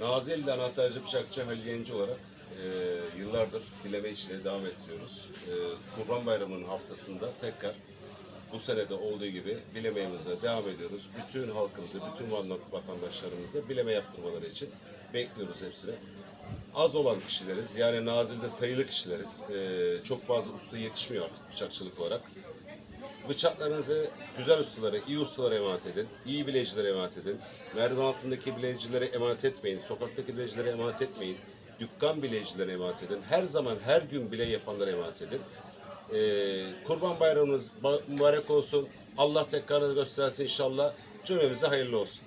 Nazilli Anahtarcı Bıçakçı Halil Yenici olarak e, yıllardır bileme işine devam ettiriyoruz. E, Kurban Bayramı'nın haftasında tekrar bu senede olduğu gibi bilemeğimize devam ediyoruz. Bütün halkımızı, bütün vat- vatandaşlarımızı bileme yaptırmaları için bekliyoruz hepsine. Az olan kişileriz, yani Nazilli'de sayılı kişileriz. E, çok fazla usta yetişmiyor artık bıçakçılık olarak. Bıçaklarınızı güzel ustalara, iyi ustalara emanet edin. iyi bileyicilere emanet edin. Merdiven altındaki bileyicilere emanet etmeyin. Sokaktaki bileyicilere emanet etmeyin. Dükkan bileyicilere emanet edin. Her zaman, her gün bile yapanlara emanet edin. Ee, Kurban bayramınız ba- mübarek olsun. Allah tekrarını göstersin inşallah. Cümlemize hayırlı olsun.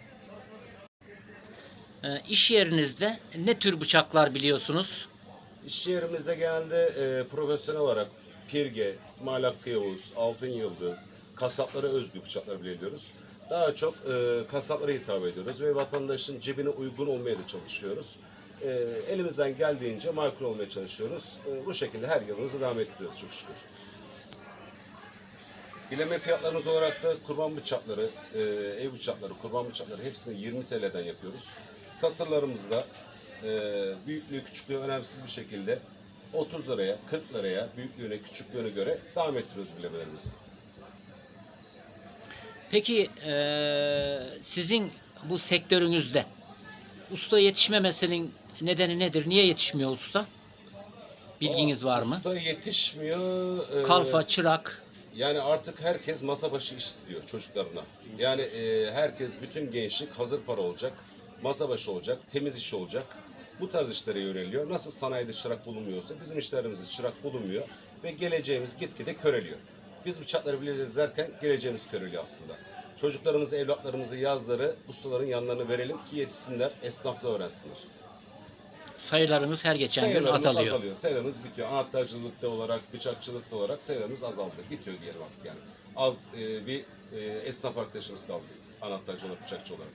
Ee, iş yerinizde ne tür bıçaklar biliyorsunuz? İş yerimizde genelde e, profesyonel olarak Pirge, İsmail Hakkı Yavuz, Altın Yıldız, kasaplara özgü bıçaklar biliyoruz. Daha çok e, kasaplara hitap ediyoruz ve vatandaşın cebine uygun olmaya da çalışıyoruz. E, elimizden geldiğince makul olmaya çalışıyoruz. E, bu şekilde her yılımızı devam ettiriyoruz çok şükür. Bileme fiyatlarımız olarak da kurban bıçakları, e, ev bıçakları, kurban bıçakları hepsini 20 TL'den yapıyoruz. Satırlarımızda e, büyüklüğü küçüklüğü önemsiz bir şekilde 30 liraya, 40 liraya büyüklüğüne küçüklüğüne göre devam ettiriyoruz bilemelerimizi. Peki ee, sizin bu sektörünüzde usta yetişmemesinin nedeni nedir? Niye yetişmiyor usta? Bilginiz var mı? Usta yetişmiyor. e, Kalfa, çırak. Yani artık herkes masa başı iş istiyor çocuklarına. Yani e, herkes, bütün gençlik hazır para olacak, masa başı olacak, temiz iş olacak. Bu tarz işlere yöneliyor. Nasıl sanayide çırak bulunmuyorsa bizim işlerimizde çırak bulunmuyor ve geleceğimiz gitgide köreliyor. Biz bıçakları bileceğiz derken geleceğimiz köreliyor aslında. Çocuklarımızı, evlatlarımızı yazları ustaların yanlarına verelim ki yetişsinler, esnafla öğrensinler. Sayılarımız her geçen gün Sayılarımız azalıyor. azalıyor. Sayılarımız bitiyor. Anahtarcılıkta olarak, bıçakçılıkta olarak sayılarımız azaldı. Bitiyor diyelim artık yani. Az e, bir e, esnaf arkadaşımız kaldı anahtarcı olarak, bıçakçı olarak.